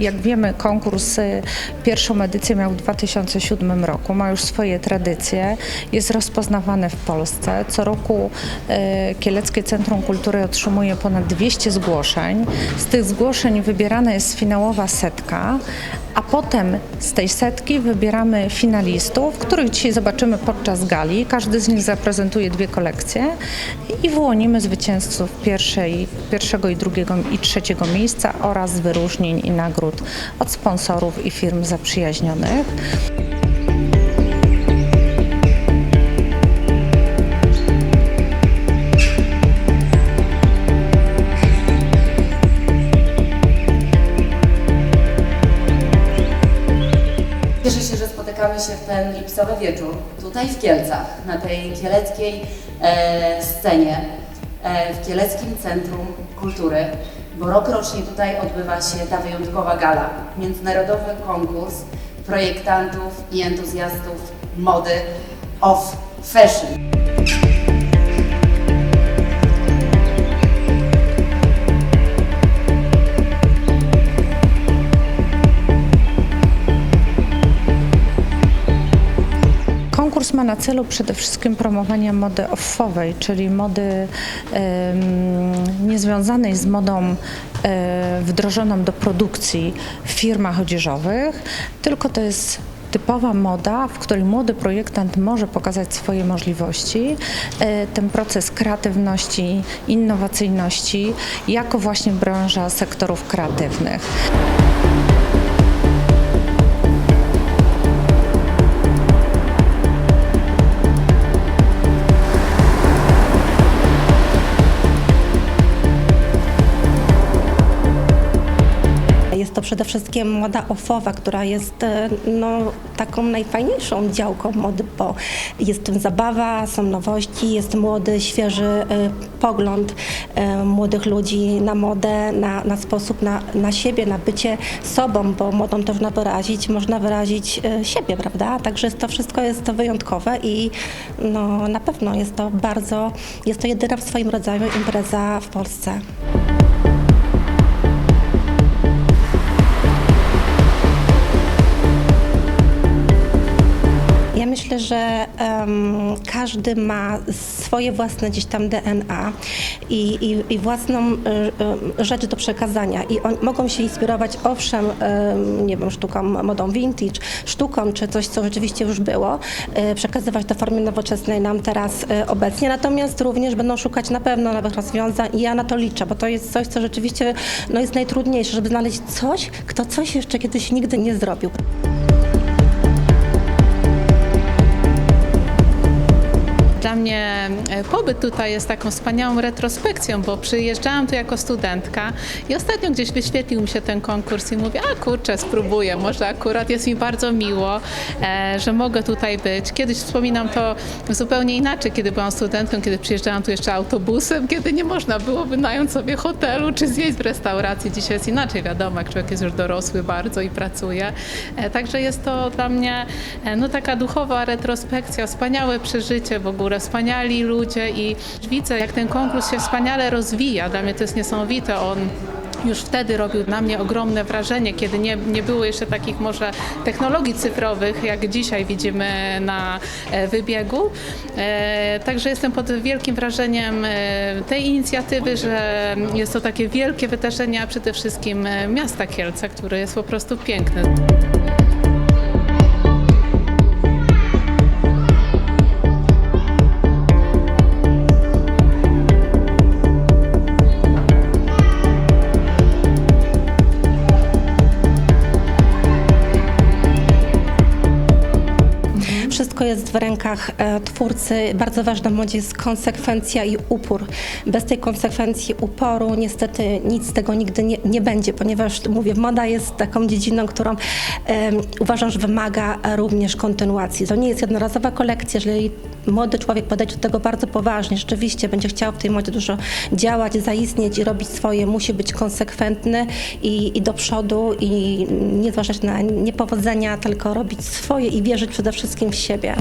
Jak wiemy, konkurs y, pierwszą edycję miał w 2007 roku, ma już swoje tradycje, jest rozpoznawany w Polsce. Co roku y, Kieleckie Centrum Kultury otrzymuje ponad 200 zgłoszeń. Z tych zgłoszeń wybierana jest finałowa setka, a potem z tej setki wybieramy finalistów, których dzisiaj zobaczymy podczas gali. Każdy z nich zaprezentuje dwie kolekcje i wyłonimy zwycięzców pierwszej, pierwszego i drugiego i trzeciego miejsca oraz wyróżnień i nagród od sponsorów i firm zaprzyjaźnionych. Się w ten lipcowy wieczór, tutaj w Kielcach, na tej kieleckiej e, scenie, e, w Kieleckim Centrum Kultury, bo rok rocznie tutaj odbywa się ta wyjątkowa gala, międzynarodowy konkurs projektantów i entuzjastów mody of fashion. Ma na celu przede wszystkim promowanie mody offowej, czyli mody niezwiązanej z modą e, wdrożoną do produkcji w firmach odzieżowych, tylko to jest typowa moda, w której młody projektant może pokazać swoje możliwości, e, ten proces kreatywności, innowacyjności, jako właśnie branża sektorów kreatywnych. Przede wszystkim moda offowa, która jest e, no, taką najfajniejszą działką mody, bo jest tym zabawa, są nowości, jest młody, świeży e, pogląd e, młodych ludzi na modę, na, na sposób na, na siebie, na bycie sobą, bo modą też można wyrazić, można wyrazić siebie, prawda? Także to wszystko jest to wyjątkowe i no, na pewno jest to bardzo, jest to jedyna w swoim rodzaju impreza w Polsce. Myślę, że em, każdy ma swoje własne gdzieś tam DNA i, i, i własną y, y, rzecz do przekazania. I on, mogą się inspirować, owszem, em, nie wiem, sztuką, modą vintage, sztuką, czy coś, co rzeczywiście już było, y, przekazywać do formy nowoczesnej nam teraz y, obecnie. Natomiast również będą szukać na pewno nowych rozwiązań i ja na to liczę, bo to jest coś, co rzeczywiście no, jest najtrudniejsze, żeby znaleźć coś, kto coś jeszcze kiedyś nigdy nie zrobił. Mnie pobyt tutaj jest taką wspaniałą retrospekcją, bo przyjeżdżałam tu jako studentka i ostatnio gdzieś wyświetlił mi się ten konkurs i mówię, a kurczę, spróbuję, może akurat jest mi bardzo miło, e, że mogę tutaj być. Kiedyś wspominam to zupełnie inaczej, kiedy byłam studentką, kiedy przyjeżdżałam tu jeszcze autobusem, kiedy nie można było wynająć sobie hotelu czy zjeść w restauracji. Dzisiaj jest inaczej, wiadomo, jak człowiek jest już dorosły bardzo i pracuje. E, Także jest to dla mnie e, no, taka duchowa retrospekcja, wspaniałe przeżycie w ogóle, wspaniali ludzie i widzę, jak ten konkurs się wspaniale rozwija. Dla mnie to jest niesamowite. On już wtedy robił na mnie ogromne wrażenie, kiedy nie, nie było jeszcze takich może technologii cyfrowych, jak dzisiaj widzimy na e, wybiegu. E, Także jestem pod wielkim wrażeniem e, tej inicjatywy, że jest to takie wielkie wydarzenie, a przede wszystkim miasta Kielce, które jest po prostu piękne. Wszystko jest w rękach e, twórcy. Bardzo ważna w modzie jest konsekwencja i upór. Bez tej konsekwencji, uporu niestety nic z tego nigdy nie, nie będzie, ponieważ mówię, moda jest taką dziedziną, którą uważam, że wymaga również kontynuacji. To nie jest jednorazowa kolekcja, jeżeli młody człowiek podejdzie do tego bardzo poważnie, rzeczywiście będzie chciał w tej modzie dużo działać, zaistnieć i robić swoje, musi być konsekwentny i, i do przodu i nie zważać na niepowodzenia, tylko robić swoje i wierzyć przede wszystkim w siebie.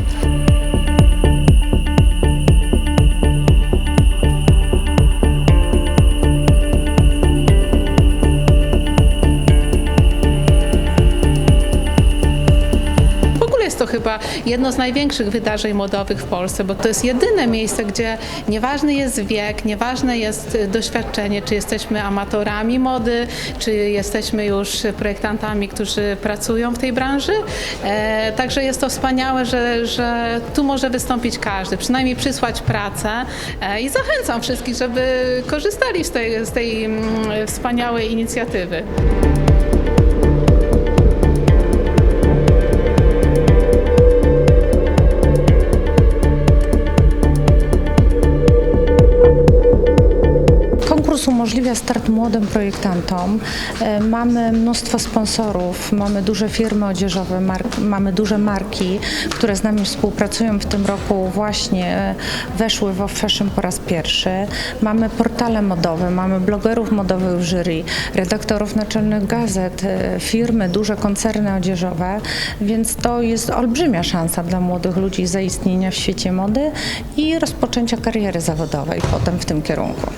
Chyba jedno z największych wydarzeń modowych w Polsce, bo to jest jedyne miejsce, gdzie nieważny jest wiek, nieważne jest y, doświadczenie, czy jesteśmy amatorami mody, czy jesteśmy już projektantami, którzy pracują w tej branży. E, także jest to wspaniałe, że, że tu może wystąpić każdy, przynajmniej przysłać pracę e, i zachęcam wszystkich, żeby korzystali z tej, z tej mm, wspaniałej inicjatywy. Umożliwia start młodym projektantom. E, Mamy mnóstwo sponsorów, mamy duże firmy odzieżowe, mamy duże marki, które z nami współpracują. W tym roku właśnie e, weszły w Fashion po raz pierwszy. Mamy portale modowe, mamy blogerów modowych w jury, redaktorów naczelnych gazet, e, firmy, duże koncerny odzieżowe, więc to jest olbrzymia szansa dla młodych ludzi zaistnienia w świecie mody i rozpoczęcia kariery zawodowej potem w tym kierunku.